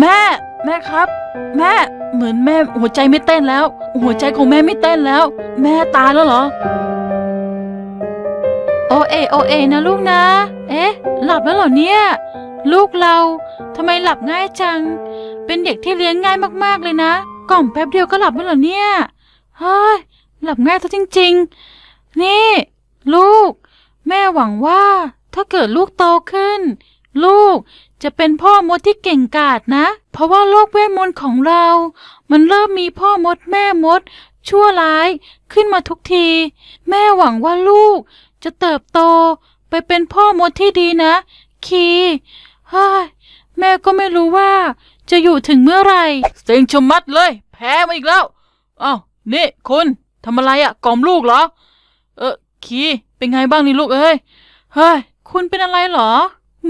แม่ แม่ครับ แม่ เหมือนแม่หัวใจไม่เต้นแล้ว หัวใจของแม่ไม่เต้นแล้ว แม่ตายแล้วเหรอ โอเอโอเอนะลูกนะ เอ๊ะ หลับแล้วเหรอเนี่ย ลูกเราทำไมหลับง่ายจัง เป็นเด็กที่เลี้ยงง่ายมากๆเลยนะ กล่อมแป๊บเดียวก็หลับแล้วเหรอเนี่ยเฮ้ยหลับง่ายซะจริง ๆ นี่ ลูก แม่หวังว่าถ้าเกิดลูกโตขึ้น ลูก จะเป็นพ่อมดที่เก่งกาจนะ เพราะว่าโลกเวทมนต์ของเรา มันเริ่มมีพ่อมดแม่มด ชั่วร้ายขึ้นมาทุกที แม่หวังว่าลูก จะเติบโต ไปเป็นพ่อมดที่ดีนะ คีเฮ้ยแม่ก็ไม่รู้ว่า จะอยู่ถึงเมื่อไหร่เซ็งชะมัดเลย แพ้มาอีกแล้วอ้าวนี่คุณทำอะไรอะ่ะกล่อมลูกเหรอ เออคีเป็นไงบ้างนี่ลูกเอ้ยเฮ้ยคุณเป็นอะไรเหรอ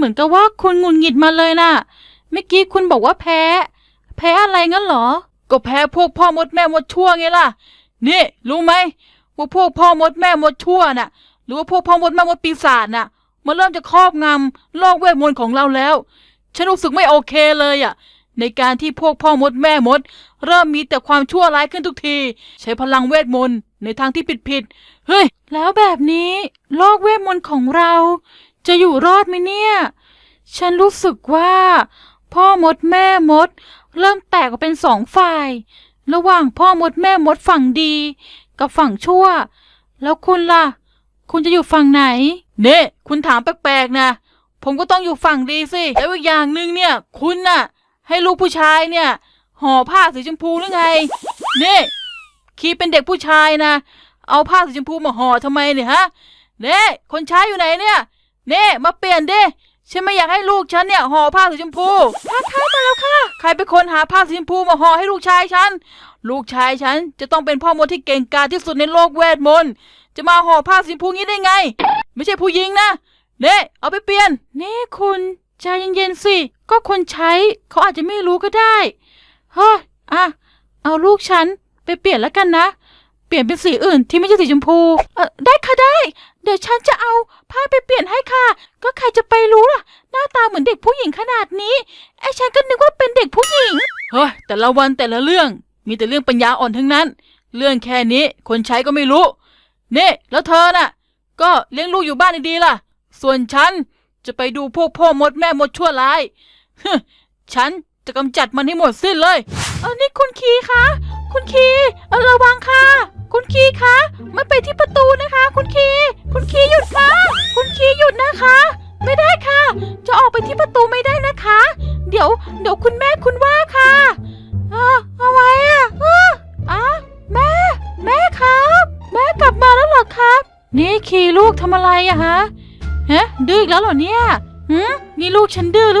เหมือนกับว่าคุณหงุนหงิดมาเลยน่ะ เมื่อกี้คุณบอกว่าแพ้ แพ้อะไรงั้นเหรอ ก็แพ้พวกพ่อมดแม่มดชั่วไงล่ะ นี่รู้ไหมว่าพวกพ่อมดแม่มดชั่วน่ะ หรือว่าพวกพ่อมดแม่มดปีศาจน่ะ มันเริ่มจะครอบงำโลกเวทมนต์ของเราแล้ว ฉันรู้สึกไม่โอเคเลยอะ ในการที่พวกพ่อมดแม่มด เริ่มมีแต่ความชั่วร้ายขึ้นทุกที ใช้พลังเวทมนต์ในทางที่ผิดผิดๆเฮ้ย แล้วแบบนี้ โลกเวทมนต์ของเรา จะอยู่รอดไหมเนี่ย ฉันรู้สึกว่า พ่อมดแม่มด เริ่มแตกออกเป็นสองฝ่าย ระหว่างพ่อมดแม่มดฝั่งดี กับฝั่งชั่ว แล้วคุณล่ะ คุณจะอยู่ฝั่งไหน เน่คุณถามแปลกๆนะ ผมก็ต้องอยู่ฝั่งดีสิแล้วอีกอย่างหนึ่งเนี่ย คุณน่ะ ให้ลูกผู้ชายเนี่ยห่อผ้าสีชมพูหรือไง นี่คีเป็นเด็กผู้ชายนะ เอาผ้าสีชมพูมาห่อทำไมเนี่ยฮะ เน่คนใช้อยู่ไหนเนี่ย น่มาเปลี่ยนดิฉันไม่อยากให้ลูกฉันเนี่ยห่อผ้าสีชมพูค่ะค่ะมาแล้วค่ะ ใครเป็นคนหาผ้าสีชมพูมาห่อให้ลูกชายฉัน ลูกชายฉันจะต้องเป็นพ่อมดที่เก่งกาจที่สุดในโลกเวทมนต์จะมาห่อผ้าสีชมพูงี้ได้ไง ไม่ใช่ผู้หญิงนะเน่เอาไปเปลี่ยน นี่คุณใจเย็นๆสิ ก็คนใช้เขาอาจจะไม่รู้ก็ได้ เฮ้ยอะ เอาลูกฉันไปเปลี่ยนแล้วกันนะ เปลี่ยนเป็นสีอื่นที่ไม่ใช่สีชมพู เออได้ค่ะได้ เดี๋ยวฉันจะเอาผ้าไปเปลี่ยนให้ค่ะ ก็ใครจะไปรู้ล่ะ หน้าตาเหมือนเด็กผู้หญิงขนาดนี้ ไอ้ฉันก็นึกว่าเป็นเด็กผู้หญิง เฮ้ย แต่ละวันแต่ละเรื่อง มีแต่เรื่องปัญญาอ่อนทั้งนั้น เรื่องแค่นี้คนใช้ก็ไม่รู้ นี่แล้วเธอน่ะ ก็เลี้ยงลูกอยู่บ้านดีๆล่ะ ส่วนฉันจะไปดูพวกพ่อมดแม่มดชั่วร้ายฮึฉันจะกำจัดมันให้หมดสิ้นเลย เออนี่คุณคีคะ คุณคีเออระวังค่ะ คุณคีคะไม่ไปที่ประตู แล้วเหรอเนี่ยหืมนี่ลูกฉันดื้อหรือ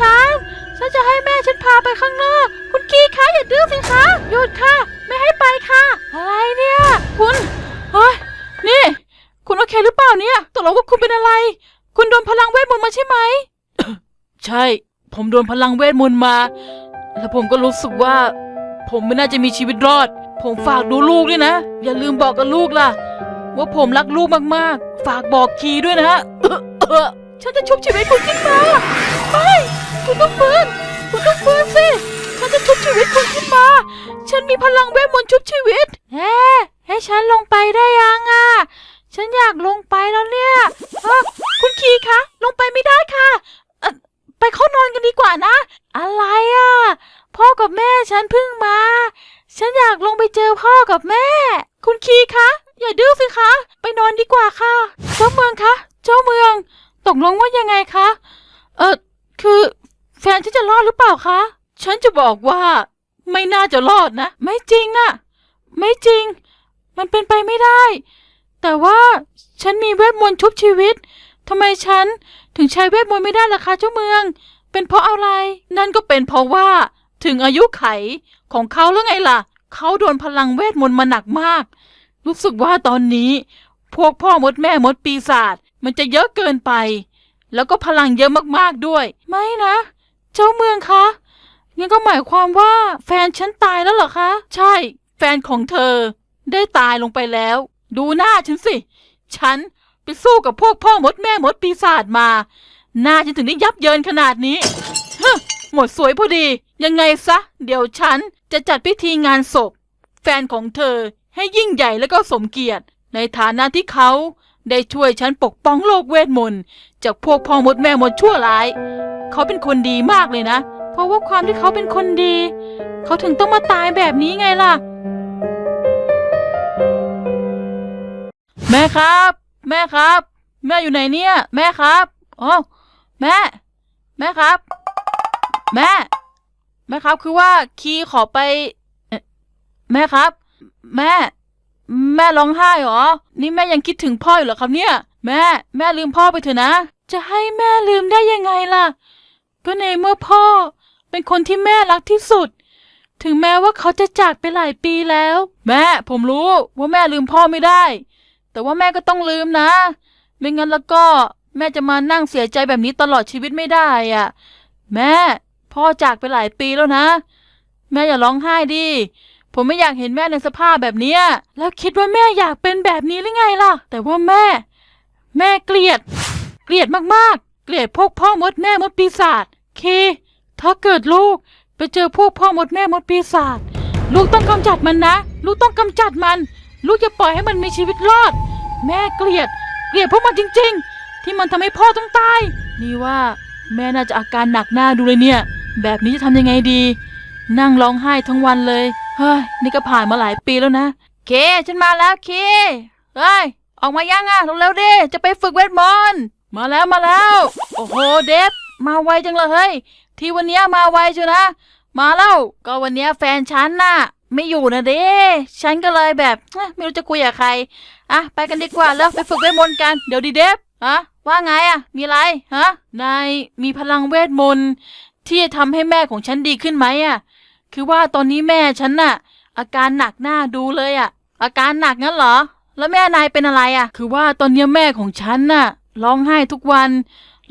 ฉัน ฉันจะให้แม่ฉันพาไปข้างนอก คุณคีคะอย่าดื้อสิคะหยุดค่ะ ไม่ให้ไปค่ะ อะไรเนี่ย คุณ เฮ้ย นี่ คุณโอเคหรือเปล่าเนี่ยตกลงว่าคุณเป็นอะไร คุณโดนพลังเวทมนต์มาใช่ไหม ใช่ ผมโดนพลังเวทมนต์มา แล้วผมก็รู้สึกว่า ผมไม่น่าจะมีชีวิตรอด ผมฝากดูลูกด้วยนะ อย่าลืมบอกกับลูกล่ะ ว่าผมรักลูกมากๆ ฝากบอกคีด้วยนะฮะฉันจะชุบชีวิตคุณขึ้นมาไม่ คุณต้องฟื้นคุณต้องฟื้นสิฉันจะชุบชีวิตคุณขึ้นมา ฉันมีพลังเวทมนต์ชุบชีวิตเฮ้ให้ฉันลงไปได้ยังอะ ฉันอยากลงไปแล้วเนี่ยเออคุณคีคะ ลงไปไม่ได้ค่ะเอ่อไปเข้านอนกันดีกว่านะ อะไรอะ พ่อกับแม่ฉันเพิ่งมา ฉันอยากลงไปเจอพ่อกับแม่ คุณคีคะ อย่าดื้อสิคะ ไปนอนดีกว่าค่ะ เจ้าเมืองคะ เจ้าเมือง ตกลงว่ายังไงคะ เออคือ ฟนฉันจะรอดหรือเปล่าคะ ฉันจะบอกว่า ไม่น่าจะรอดนะ ไม่จริงนะ ไม่จริง มันเป็นไปไม่ได้ แต่ว่าฉันมีเวทมนต์ชุบชีวิตทำไมฉันถึงใช้เวทมนต์ไม่ได้ล่ะคะเจ้าเมือง เป็นเพราะอะไร นั่นก็เป็นเพราะว่า ถึงอายุไขของเขาแล้วไงล่ะ เขาโดนพลังเวทมนต์มาหนักมาก รู้สึกว่าตอนนี้ พวกพ่อมดแม่มดปีศาจมันจะเยอะเกินไป แล้วก็พลังเยอะมากๆด้วย ไม่นะ เจ้าเมืองคะงั้นก็หมายความว่าแฟนฉันตายแล้วเหรอคะ ใช่ แฟนของเธอ ได้ตายลงไปแล้ว ดูหน้าฉันสิ ฉันไปสู้กับพวกพ่อมดแม่มดปีศาจมา หน้าฉันถึงได้ยับเยินขนาดนี้ฮึหมดสวยพอดี ยังไงซะ เดี๋ยวฉันจะจัดพิธีงานศพ แฟนของเธอให้ยิ่งใหญ่และก็สมเกียรติ ในฐานะที่เขาได้ช่วยฉันปกป้องโลกเวทมนต์จากพวกพ่อมดแม่มดชั่วร้าย เขาเป็นคนดีมากเลยนะ เพราะว่าความที่เขาเป็นคนดี เขาถึงต้องมาตายแบบนี้ไงล่ะ แม่ครับ แม่ครับ แม่อยู่ไหนเนี่ย แม่ครับอ๋อแม่ แม่ครับ แม่ แม่ครับคือว่าคีขอไป แม่ครับ แม่ แม่ร้องไห้เหรอ นี่แม่ยังคิดถึงพ่ออยู่เหรอครับเนี่ย แม่ แม่ลืมพ่อไปเถอะนะ จะให้แม่ลืมได้ยังไงล่ะ ก็ในเมื่อพ่อเป็นคนที่แม่รักที่สุด ถึงแม้ว่าเขาจะจากไปหลายปีแล้ว แม่ผมรู้ว่าแม่ลืมพ่อไม่ได้ แต่ว่าแม่ก็ต้องลืมนะ ไม่งั้นแล้วก็แม่จะมานั่งเสียใจแบบนี้ตลอดชีวิตไม่ได้อะ แม่ พ่อจากไปหลายปีแล้วนะ แม่อย่าร้องไห้ดิผมไม่อยากเห็นแม่ในสภาพแบบเนี้ยแล้วคิดว่าแม่อยากเป็นแบบนี้หรือไงล่ะ แต่ว่าแม่ แม่เกลียด เกลียดมากๆ เกลียดพวกพ่อมดแม่มดปีศาจเค ถ้าเกิดลูกไปเจอพวกพ่อมดแม่มดปีศาจลูกต้องกำจัดมันนะ ลูกต้องกำจัดมัน ลูกจะปล่อยให้มันมีชีวิตรอด แม่เกลียด เกลียดพวกมันจริง ๆ ที่มันทำให้พ่อต้องตาย นี่ว่าแม่น่าจะอาการหนักหน้าดูเลยเนี่ย แบบนี้จะทำยังไงดี นั่งร้องไห้ทั้งวันเลย เฮ้ย นี่ก็ผ่านมาหลายปีแล้วนะ เค ฉันมาแล้วเค เฮ้ย ออกมายังอะเร็วๆดิ จะไปฝึกเวทมนต์ มาแล้วมาแล้ว โอ้โหเดฟมาไวจังเลยเฮ้ยที่วันนี้มาไวชียวนะ มาแล้วก็วันนี้แฟนฉันน่ะ ไม่อยู่นะเด้ฉันก็เลยแบบไม่รู้จะคุยกับใครอะไปกันดีกว่าแล้วไปฝึกเวทมนต์กันเดี๋ยวดีเดฟฮะว่าไงอะ มีอะไรฮะนายมีพลังเวทมนต์ที่จะทำให้แม่ของฉันดีขึ้นไหมอะ คือว่าตอนนี้แม่ฉันน่ะ อาการหนักหน้าดูเลยอะ อาการหนักงั้นเหรอ แล้วแม่นายเป็นอะไรอะ คือว่าตอนนี้แม่ของฉันน่ะ ร้องไห้ทุกวัน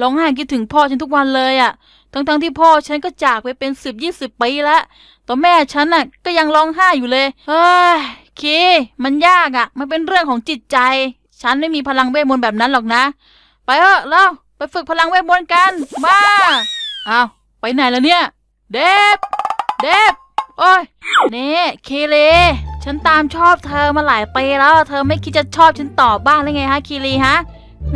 ร้องไห้คิดถึงพ่อฉันทุกวันเลยอะ ทั้งๆที่พ่อฉันก็จากไปเป็นสิบยี่สิบปีแล้วแต่แม่ฉันน่ะ ก็ยังร้องไห้อยู่เลย เฮ้ยเคมันยากอะ มันเป็นเรื่องของจิตใจ ฉันไม่มีพลังเวทมนต์แบบนั้นหรอกนะ ไปเถอะแล้วไปฝึกพลังเวทมนต์กันมาอ้าวไปไหนแล้วเนี่ย เดฟเดฟโอ้ยนี่เคเลฉันตามชอบเธอมาหลายปีแล้ว เธอไม่คิดจะชอบฉันต่อบ้างหรือไงฮะคีรีฮะ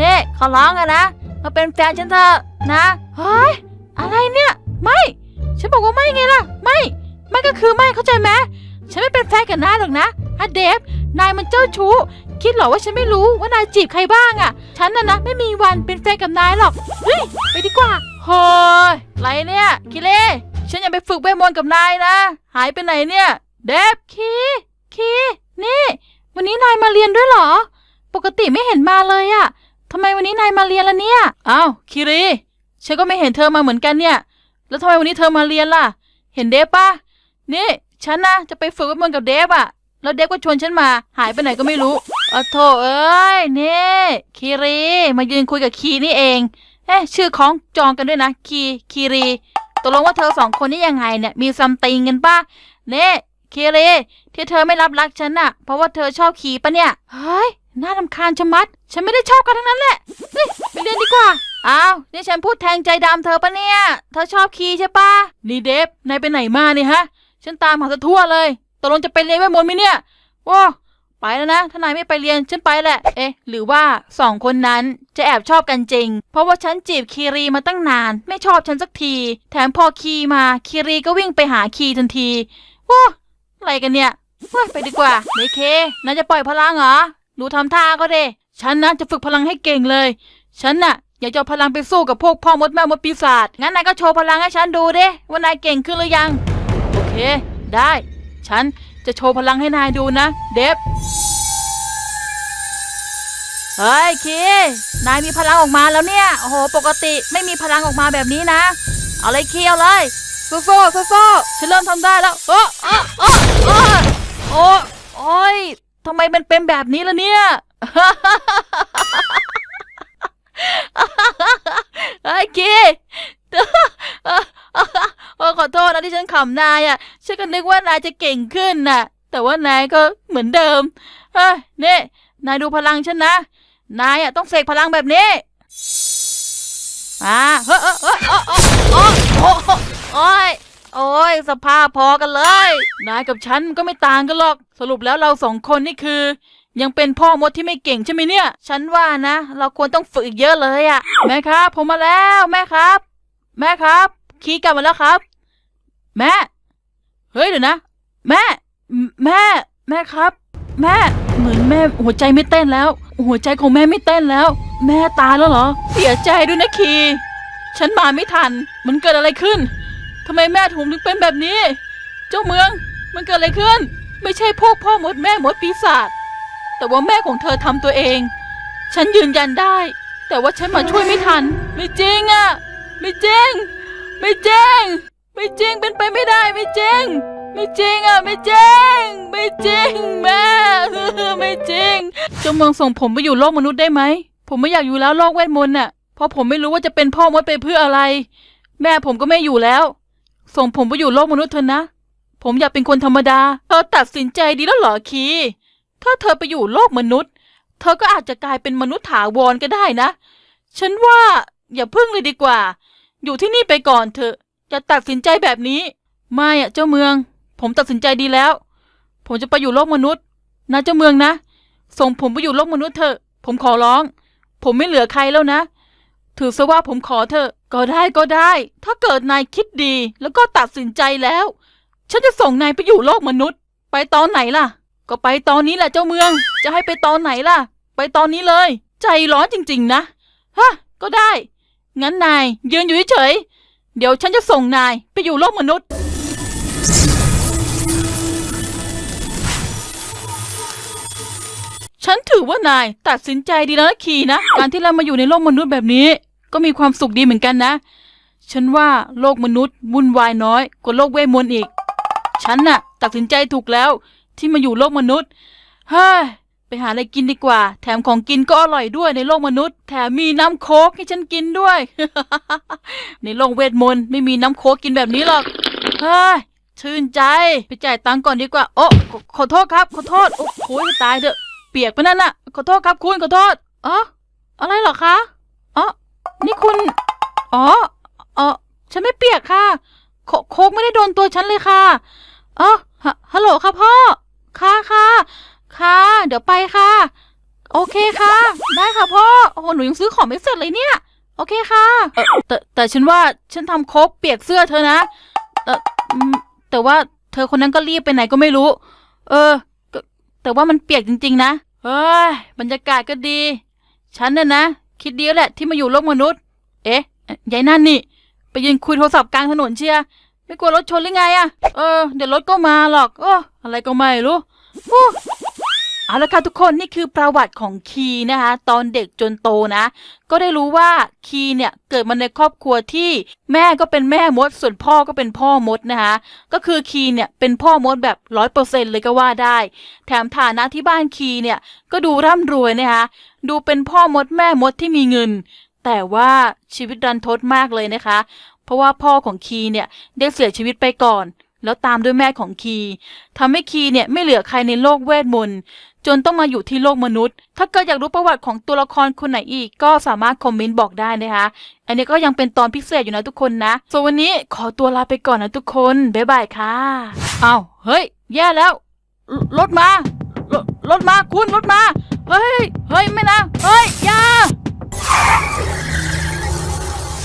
นี่ขอร้องกันนะ มาเป็นแฟนฉันเถอะนะเฮ้ยอะไรเนี่ย ไม่ ฉันบอกว่าไม่ไงล่ะ ไม่ ไม่ก็คือไม่เข้าใจไหมฉันไม่เป็นแฟนกับนายหรอกนะฮะเดฟ นายมันเจ้าชู้ คิดเหรอว่าฉันไม่รู้ว่านายจีบใครบ้างอะฉันน่ะนะไม่มีวันเป็นแฟนกับนายหรอก เฮ้ย ไปดีกว่าเฮ้ยไรเนี่ยคิเล่ฉันอยากไปฝึกเวทมนต์กับนายนะ หายไปไหนเนี่ย เดฟคีคีนี่ วันนี้นายมาเรียนด้วยเหรอ ปกติไม่เห็นมาเลยอะ ทำไมวันนี้นายมาเรียนละเนี่ยอ้าวคิรีฉันก็ไม่เห็นเธอมาเหมือนกันเนี่ย แล้วทำไมวันนี้เธอมาเรียนล่ะ เห็นเดฟปะนี่ฉันนะจะไปฝึกเวทมนต์กับเดฟอะแล้วเดฟก็ชวนฉันมา หายไปไหนก็ไม่รู้อ๋อโถเอ้ยนี่คีรีมายืนคุยกับคีนี่เองเอ๊ะชื่อของจองกันด้วยนะคีคีรีตกลงว่าเธอสองคนนี่ยังไงเนี่ยมีซัมติงกันปะเน่คีรีที่เธอไม่รับรักฉันน่ะ เพราะว่าเธอชอบคีปะเนี่ย เฮ้ย น่ารำคาญชะมัด ฉันไม่ได้ชอบกันทั้งนั้นแหละไปเรียนดีกว่า อ้าว นี่ฉันพูดแทงใจดำเธอปะเนี่ย เธอชอบคีใช่ปะนี่เดฟ นายไปไหนมาเนี่ยฮะ ฉันตามหาเธอทั่วเลย ตกลงจะไปเรียนเวทมนต์ไหมเนี่ยว้าไปแล้วนะ ถ้านายไม่ไปเรียน ฉันไปแหละ เอ๊ะ หรือว่าสองคนนั้นจะแอบชอบกันจริง เพราะว่าฉันจีบคีรีมาตั้งนาน ไม่ชอบฉันสักที แถมพอคีมาคีรีก็วิ่งไปหาคีทันทีว้าอะไรกันเนี่ยเฮ้ยไปดีกว่าเดเคนายจะปล่อยพลังเหรอ ดูทำท่าก็เด้ฉันนะจะฝึกพลังให้เก่งเลย ฉันน่ะอยากจะเอาพลังไปสู้กับพวกพ่อมดแม่มดปีศาจ งั้นนายก็โชว์พลังให้ฉันดูเด้ว่านายเก่งขึ้นหรือยัง โอเค ได้ ฉันจะโชว์พลังให้นายดูนะ เดฟ เฮ้ยคีนายมีพลังออกมาแล้วเนี่ย โอ้โห ปกติไม่มีพลังออกมาแบบนี้นะ เอาเลยคีเอาเลยสู้สู้สู้สู้ฉันเริ่มทำได้แล้ว โอ้โอ้โอ้โอ้โอ้โอ้ย ทำไมมันเป็นแบบนี้ล่ะเนี่ย ไอ้คีโอ้ขอโทษนะที่ฉันขำนายอะ ฉันก็นึกว่านายจะเก่งขึ้นน่ะ แต่ว่านายก็เหมือนเดิม เฮ้ยนี่นายดูพลังฉันนะ นายอะต้องเสกพลังแบบนี้อ่าเฮ้ยเฮ้ยเฮ้ยโอ้โอ้โอ้โอ้ย โอ้ยสภาพพอกันเลย นายกับฉันก็ไม่ต่างกันหรอก สรุปแล้วเราสองคนนี่คือ ยังเป็นพ่อมดที่ไม่เก่งใช่ไหมเนี่ย ฉันว่านะ เราควรต้องฝึกอีกเยอะเลยอะแม่ครับ ผมมาแล้วแม่ครับ แม่ครับขี่กลับมาแล้วครับ แม่ เฮ้ยเดี๋ยวนะ แม่ แม่ แม่ครับ แม่ เหมือนแม่หัวใจไม่เต้นแล้ว หัวใจของแม่ไม่เต้นแล้ว แม่ตายแล้วเหรอ เสียใจด้วยนะคี ฉันมาไม่ทัน มันเกิดอะไรขึ้น ทำไมแม่ผมถึงเป็นแบบนี้ เจ้าเมืองมันเกิดอะไรขึ้น ไม่ใช่พวกพ่อมดแม่มดปีศาจแต่ว่าแม่ของเธอทำตัวเอง ฉันยืนยันได้ แต่ว่าฉันมาช่วยไม่ทัน ไม่จริงอะไม่จริง ไม่จริง ไม่จริงเป็นไปไม่ได้ไม่จริง ไม่จริงอะไม่จริง ไม่จริงแม่ไม่จริงเจ้าเมืองส่งผมไปอยู่โลกมนุษย์ได้ไหมผมไม่อยากอยู่แล้วโลกเวทมนต์น่ะเพราะผมไม่รู้ว่าจะเป็นพ่อมดไปเพื่ออะไร แม่ผมก็ไม่อยู่แล้ว ส่งผมไปอยู่โลกมนุษย์เถอะนะ ผมอยากเป็นคนธรรมดา เธอตัดสินใจดีแล้วเหรอคี ถ้าเธอไปอยู่โลกมนุษย์ เธอก็อาจจะกลายเป็นมนุษย์ถาวรก็ได้นะ ฉันว่าอย่าพึ่งเลยดีกว่า อยู่ที่นี่ไปก่อนเถอะ อย่าตัดสินใจแบบนี้ ไม่อะเจ้าเมือง ผมตัดสินใจดีแล้ว ผมจะไปอยู่โลกมนุษย์ นะเจ้าเมืองนะ ส่งผมไปอยู่โลกมนุษย์เถอะ ผมขอร้อง ผมไม่เหลือใครแล้วนะ ถือซะว่าผมขอเถอะก็ได้ก็ได้ ถ้าเกิดนายคิดดีแล้วก็ตัดสินใจแล้ว ฉันจะส่งนายไปอยู่โลกมนุษย์ ไปตอนไหนล่ะ ก็ไปตอนนี้แหละเจ้าเมือง จะให้ไปตอนไหนล่ะ ไปตอนนี้เลย ใจร้อนจริง ๆ นะฮะก็ได้ งั้นนายยืนอยู่เฉยๆเดี๋ยวฉันจะส่งนายไปอยู่โลกมนุษย์ฉันถือว่านายตัดสินใจดีแล้วนะคีนะ การที่เรามาอยู่ในโลกมนุษย์แบบนี้ ก็มีความสุขดีเหมือนกันนะ ฉันว่าโลกมนุษย์วุ่นวายน้อยกว่าโลกเวทมนต์อีก ฉันน่ะ ตัดสินใจถูกแล้วที่มาอยู่โลกมนุษย์ เฮ้ย ไปหาอะไรกินดีกว่า แถมของกินก็อร่อยด้วยในโลกมนุษย์ แถมมีน้ำโค้กให้ฉันกินด้วย ในโลกเวทมนต์ไม่มีน้ำโค้กกินแบบนี้หรอก เฮ้ย ชื่นใจ ไปจ่ายตังค์ก่อนดีกว่า โอ้ขอขอโทษครับ ขอโทษ โอ้โหตายเถอะ เปียกไปนั่นน่ะ ขอโทษครับคุณ ขอโทษอ๋ออะไรเหรอคะ นี่คุณ อ๋ออ๋อฉันไม่เปียกค่ะ โคโคกไม่ได้โดนตัวฉันเลยค่ะอ๋อฮะฮัลโหลค่ะพ่อ ค่ะค่ะ ค่ะ เดี๋ยวไปค่ะ โอเคค่ะ ได้ค่ะพ่อ โอ้โห หนูยังซื้อของไม่เสร็จเลยเนี่ย โอเคค่ะ เออแต่แต่ฉันว่าฉันทำโคกเปียกเสื้อเธอนะเอออืมแต่ว่าเธอคนนั้นก็รีบไปไหนก็ไม่รู้ เออก็แต่ว่ามันเปียกจริง ๆ นะ เฮ้ย บรรยากาศก็ดี ฉันน่ะนะ คิดดีแล้วแหละที่มาอยู่โลกมนุษย์ เอ๊ะยายนั่นนี่ ไปยืนคุยโทรศัพท์กลางถนนเชียร์ไม่กลัวรถชนหรือไงอะเออ เดี๋ยวรถก็มาหรอกโอ้อะไรก็ไม่รู้ฟู้เอาละค่ะทุกคนนี่คือประวัติของคีนะคะ ตอนเด็กจนโตนะ ก็ได้รู้ว่าคีเนี่ยเกิดมาในครอบครัวที่แม่ก็เป็นแม่มด ส่วนพ่อก็เป็นพ่อมดนะคะ ก็คือคีเนี่ยเป็นพ่อมดแบบร้อยเปอร์เซ็นเลยก็ว่าได้ แถมฐานะที่บ้านคีเนี่ยก็ดูร่ำรวยนะคะ ดูเป็นพ่อมดแม่มดที่มีเงิน แต่ว่าชีวิตรันทดมากเลยนะคะ เพราะว่าพ่อของคีเนี่ยได้เสียชีวิตไปก่อน แล้วตามด้วยแม่ของคีทำให้คีเนี่ยไม่เหลือใครในโลกเวทมนต์จนต้องมาอยู่ที่โลกมนุษย์ ถ้าเกิดอยากรู้ประวัติของตัวละครคนไหนอีก ก็สามารถคอมเมนต์บอกได้นะคะ อันนี้ก็ยังเป็นตอนพิเศษอยู่นะทุกคนนะ ส่วนวันนี้ขอตัวลาไปก่อนนะทุกคน บ๊ายบายค่ะอ้าว เฮ้ย แย่แล้ว รถมา รถมาคุณ รถมา เฮ้ย เฮ้ย ไม่นะ เฮ้ยยา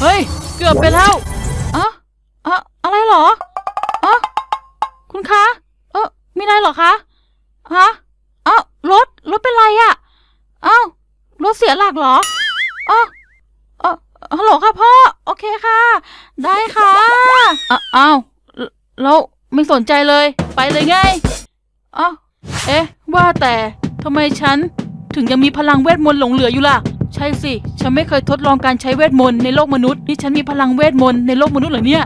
เฮ้ย เกือบไปแล้วอะอะอะไรเหรออะคุณคะ เออมีอะไรเหรอคะ ฮะเอ้ารถ รถเป็นไรอะเอ้ารถเสียหลักเหรอเอ้าเออฮัลโหลค่ะพ่อ โอเคค่ะ ได้ค่ะอ้าวแล้วไม่สนใจเลย ไปเลยไงอ้าเอ๊ะ ว่าแต่ทำไมฉัน ถึงยังมีพลังเวทมนต์หลงเหลืออยู่ล่ะ ใช่สิ ฉันไม่เคยทดลองการใช้เวทมนต์ในโลกมนุษย์ นี่ฉันมีพลังเวทมนต์ในโลกมนุษย์เหรอเนี่ย